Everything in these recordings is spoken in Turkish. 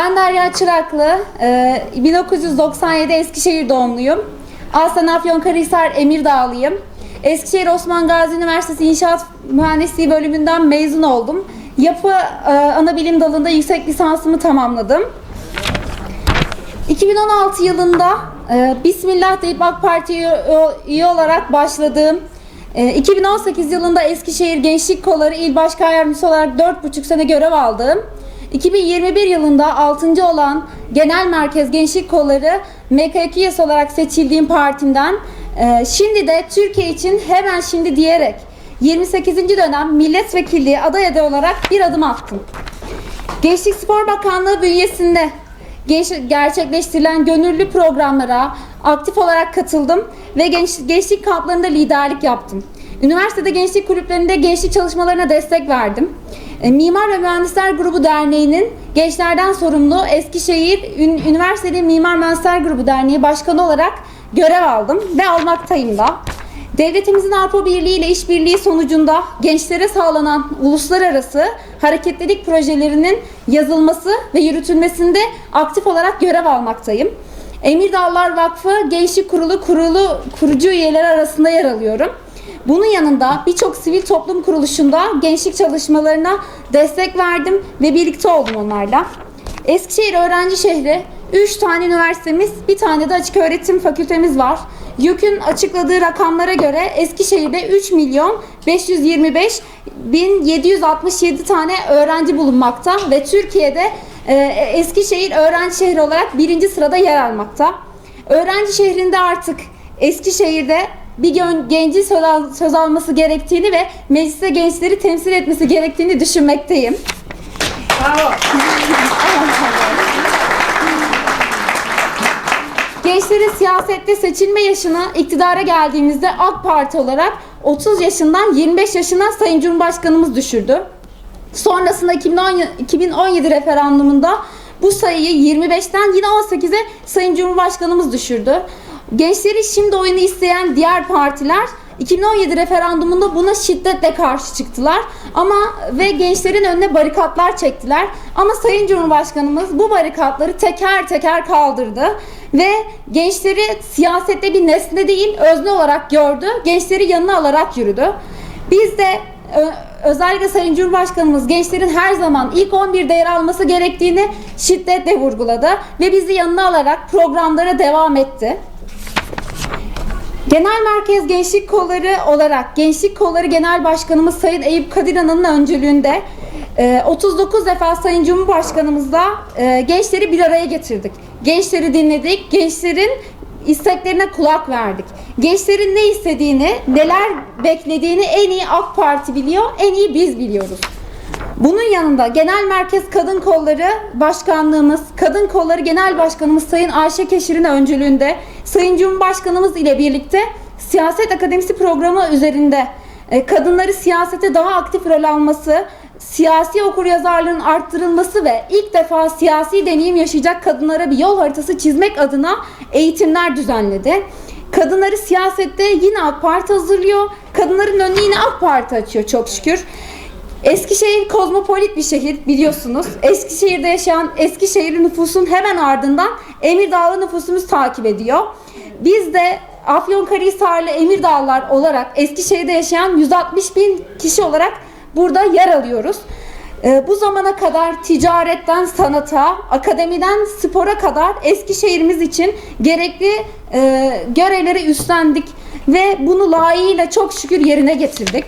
Ben Derya Çıraklı, e, 1997 Eskişehir doğumluyum. Aslen Afyonkarahisar Emirdağlıyım. Eskişehir Osman Gazi Üniversitesi İnşaat Mühendisliği bölümünden mezun oldum. Yapı e, ana bilim dalında yüksek lisansımı tamamladım. 2016 yılında e, Bismillah deyip AK Parti'ye üye olarak başladığım, e, 2018 yılında Eskişehir Gençlik Kolları İl Başkan Yardımcısı olarak 4,5 sene görev aldım. 2021 yılında 6. olan Genel Merkez Gençlik Kolları MK2 üyesi olarak seçildiğim partimden e, şimdi de Türkiye için hemen şimdi diyerek 28. dönem milletvekilliği aday adayı olarak bir adım attım. Gençlik Spor Bakanlığı bünyesinde gerçekleştirilen gönüllü programlara aktif olarak katıldım ve genç, gençlik kamplarında liderlik yaptım. Üniversitede gençlik kulüplerinde gençlik çalışmalarına destek verdim. E, Mimar ve Mühendisler Grubu Derneği'nin gençlerden sorumlu Eskişehir Ün- Üniversiteli Mimar Mühendisler Grubu Derneği Başkanı olarak görev aldım ve almaktayım da. Devletimizin Avrupa Birliği ile işbirliği sonucunda gençlere sağlanan uluslararası hareketlilik projelerinin yazılması ve yürütülmesinde aktif olarak görev almaktayım. Emirdağlar Vakfı Gençlik Kurulu kurulu kurucu üyeleri arasında yer alıyorum. Bunun yanında birçok sivil toplum kuruluşunda gençlik çalışmalarına destek verdim ve birlikte oldum onlarla. Eskişehir Öğrenci Şehri 3 tane üniversitemiz, bir tane de açık öğretim fakültemiz var. YÖK'ün açıkladığı rakamlara göre Eskişehir'de 3 milyon 525 bin 767 tane öğrenci bulunmakta ve Türkiye'de e, Eskişehir öğrenci şehri olarak birinci sırada yer almakta. Öğrenci şehrinde artık Eskişehir'de bir gencin söz, al- söz alması gerektiğini ve mecliste gençleri temsil etmesi gerektiğini düşünmekteyim. Gençlerin siyasette seçilme yaşını iktidara geldiğimizde AK Parti olarak 30 yaşından 25 yaşına Sayın Cumhurbaşkanımız düşürdü. Sonrasında 2010 2017 referandumunda bu sayıyı 25'ten yine 18'e Sayın Cumhurbaşkanımız düşürdü. Gençleri şimdi oyunu isteyen diğer partiler 2017 referandumunda buna şiddetle karşı çıktılar. Ama ve gençlerin önüne barikatlar çektiler. Ama Sayın Cumhurbaşkanımız bu barikatları teker teker kaldırdı ve gençleri siyasette bir nesne değil, özne olarak gördü. Gençleri yanına alarak yürüdü. Biz de özellikle Sayın Cumhurbaşkanımız gençlerin her zaman ilk 11'de yer alması gerektiğini şiddetle vurguladı ve bizi yanına alarak programlara devam etti. Genel Merkez Gençlik Kolları olarak Gençlik Kolları Genel Başkanımız Sayın Eyüp Kadiran'ın öncülüğünde e, 39 defa Sayın Cumhurbaşkanımızla e, gençleri bir araya getirdik. Gençleri dinledik, gençlerin isteklerine kulak verdik. Gençlerin ne istediğini, neler beklediğini en iyi AK Parti biliyor, en iyi biz biliyoruz. Bunun yanında Genel Merkez Kadın Kolları Başkanlığımız, Kadın Kolları Genel Başkanımız Sayın Ayşe Keşir'in öncülüğünde Sayın Cumhurbaşkanımız ile birlikte Siyaset Akademisi programı üzerinde e, kadınları siyasete daha aktif rol alması, siyasi okuryazarlığın arttırılması ve ilk defa siyasi deneyim yaşayacak kadınlara bir yol haritası çizmek adına eğitimler düzenledi. Kadınları siyasette yine AK Parti hazırlıyor. Kadınların önünü yine AK Parti açıyor çok şükür. Eskişehir kozmopolit bir şehir biliyorsunuz. Eskişehir'de yaşayan Eskişehir nüfusun hemen ardından Emirdağlı nüfusumuz takip ediyor. Biz de Afyonkarahisarlı Emirdağlılar olarak Eskişehir'de yaşayan 160 bin kişi olarak burada yer alıyoruz. Ee, bu zamana kadar ticaretten sanata, akademiden spora kadar Eskişehir'imiz için gerekli e, görevleri üstlendik ve bunu layığıyla çok şükür yerine getirdik.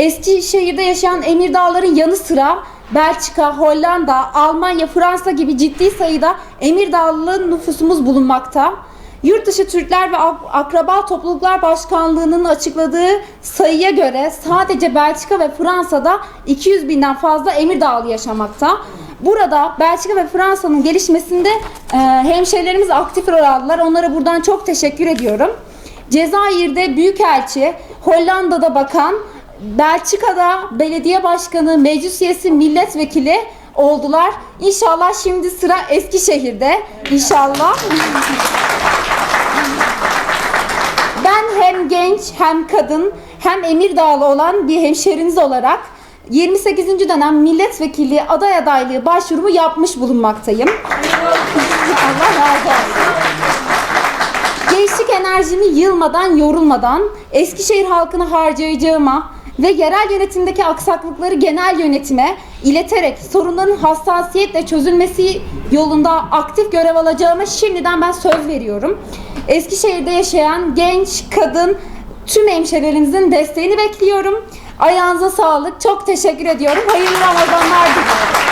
Eskişehir'de yaşayan Emirdağların yanı sıra Belçika, Hollanda, Almanya, Fransa gibi ciddi sayıda Emirdağlı nüfusumuz bulunmakta. Yurtdışı Türkler ve Ak- Akraba Topluluklar Başkanlığı'nın açıkladığı sayıya göre sadece Belçika ve Fransa'da 200 binden fazla Emirdağlı yaşamakta. Burada Belçika ve Fransa'nın gelişmesinde e, hemşehrilerimiz aktif rol aldılar. Onlara buradan çok teşekkür ediyorum. Cezayir'de büyükelçi, Hollanda'da bakan, Belçika'da belediye başkanı, meclis üyesi, milletvekili oldular. İnşallah şimdi sıra Eskişehir'de. İnşallah. Ben hem genç hem kadın hem Emirdağlı olan bir hemşeriniz olarak 28. dönem milletvekili aday adaylığı başvurumu yapmış bulunmaktayım. Allah razı olsun. Gençlik enerjimi yılmadan, yorulmadan Eskişehir halkını harcayacağıma ve yerel yönetimdeki aksaklıkları genel yönetime ileterek sorunların hassasiyetle çözülmesi yolunda aktif görev alacağıma şimdiden ben söz veriyorum. Eskişehir'de yaşayan genç, kadın, tüm hemşehrilerimizin desteğini bekliyorum. Ayağınıza sağlık. Çok teşekkür ediyorum. Hayırlı Ramazanlar diliyorum.